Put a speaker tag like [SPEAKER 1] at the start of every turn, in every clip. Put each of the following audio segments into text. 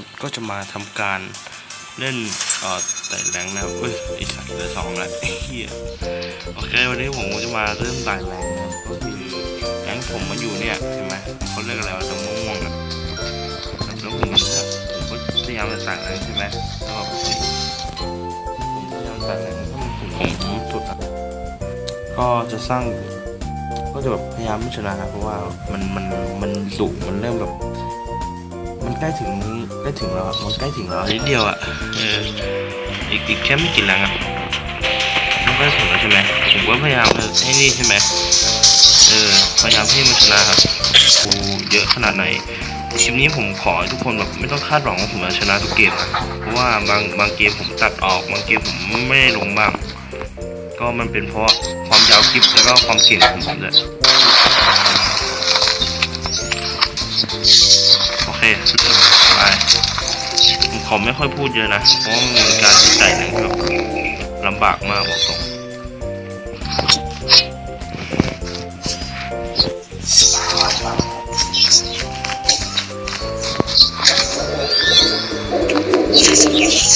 [SPEAKER 1] นะครับ ก็จะมาทำการเล่นเอ่อไต่แรงนะครับเฮ้ยไอสัตว์เหลือสองแล้วเหี้ยโอเควันนี้ผมจะมาเริ่มไต่แรงนะก็คือแรงผมมันอยู่เนี่ยเห็นไหมเขาเรียกอะไรวะตรงม่วงๆอะแล้วผมเนี่ยผมก็พยายามจะไต่แรงใช่ไหมแล้วผมพยายามไต่แรงถ้ามันถึงผมผมสุดอะก็จะสร้างก็จะแบบพยายามไม่ชนะนะเพราะว่ามันมันมันดุมันเริ่มแบบ ใกล้ถึงใกล้ถึงแล้วอะมันใกล้ถึงแล้วนิดเดียวอะเอออีกอีกแค่ไม่กี่แรงอะมันใกล้ถึงแล้วใช่ไหมผมก็พยายามให้นี่ใช่ไหมเออพยายามให้มันชนะครับกูเยอะขนาดไหนคลิปนี้ผมขอให้ทุกคนแบบไม่ต้องคาดหวังว่าผมจะชนะทุกเกมนะเพราะว่าบางบางเกมผมตัดออกบางเกมผมไม่ได้ลงบ้างก็มันเป็นเพราะความยาวคลิปแล้วก็ความเก่งของผมด้วย โอเคไปผมขอไม่ค่อยพูดเยอะนะ เพราะว่ามันเป็นการตัดใจหนึ่งที่แบบลำบากมากบอกตรง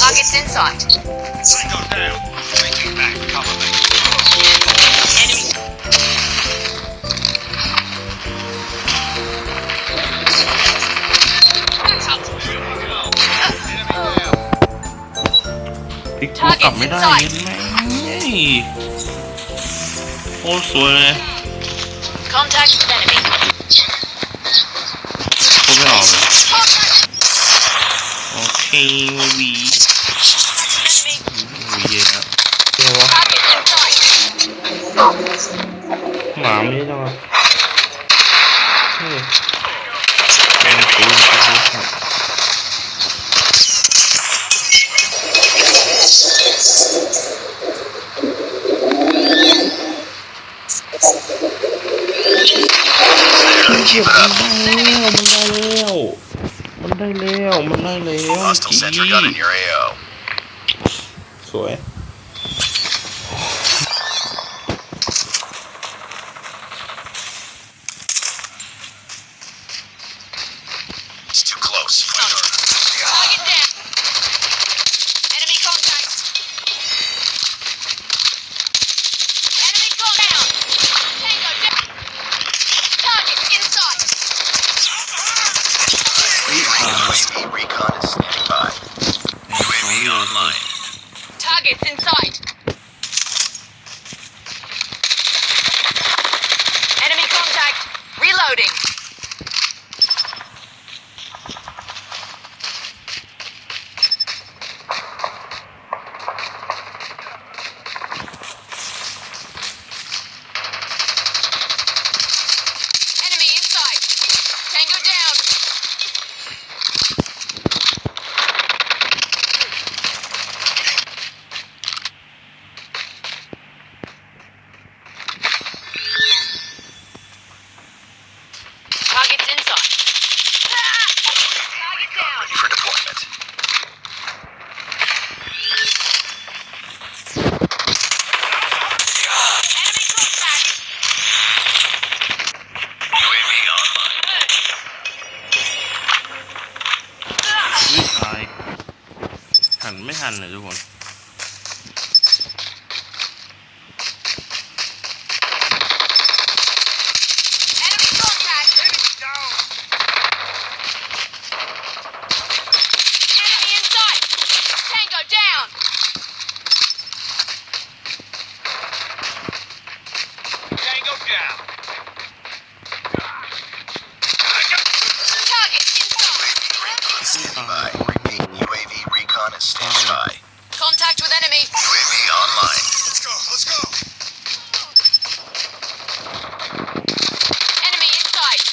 [SPEAKER 2] Targets in sight.
[SPEAKER 3] Tango down.
[SPEAKER 1] พลิกตัวกลับไม่ได้แม่งโคตรสวยเลย
[SPEAKER 2] Contact with enemy.
[SPEAKER 1] พูดไม่ออกเลยโอเควี
[SPEAKER 2] Enemy.
[SPEAKER 1] วีเยอะเรียกว่า
[SPEAKER 2] Targets in sight.
[SPEAKER 1] หมาไม่ได้จังวะเฮ้ยเป็นปืนเป็น ปืนครับเจ็บมันได้แล้ว มันได้แล้ว มันได้แล้ว มันได้แล้ว
[SPEAKER 3] Hostile sentry gun in your AO.
[SPEAKER 1] สวย
[SPEAKER 3] It's too close.
[SPEAKER 2] Target down. Enemy contact. Enemy gone down. Tango down. Target in sight.
[SPEAKER 3] UAV recon is standing by. UAV online.
[SPEAKER 2] Targets in sight. Enemy contact. Reloading. Enemy in sight. Tango down. Targets in sight. Target down.
[SPEAKER 3] Ready for deployment.
[SPEAKER 2] Enemy contact.
[SPEAKER 3] UAV online.
[SPEAKER 1] วิ่งตาย หันไม่
[SPEAKER 2] Contact with enemy.
[SPEAKER 3] UAV online. Let's go. Let's go.
[SPEAKER 2] Enemy in sight.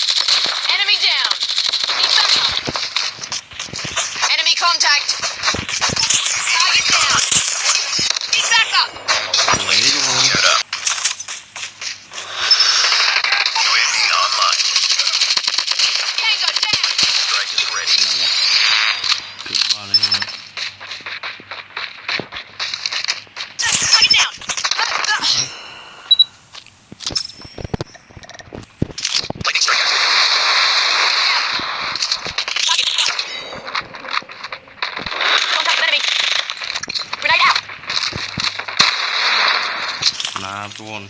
[SPEAKER 2] Enemy down. Keep back up. Enemy contact. Target down. Keep back up.
[SPEAKER 1] สวยทุกคน
[SPEAKER 3] Geared up. UAV online.
[SPEAKER 2] Tango down.
[SPEAKER 3] Strike is ready.
[SPEAKER 1] ถึงบ้านเลยทุกคน
[SPEAKER 2] Target down.
[SPEAKER 3] Lightning strike active.
[SPEAKER 2] Target down.
[SPEAKER 1] ค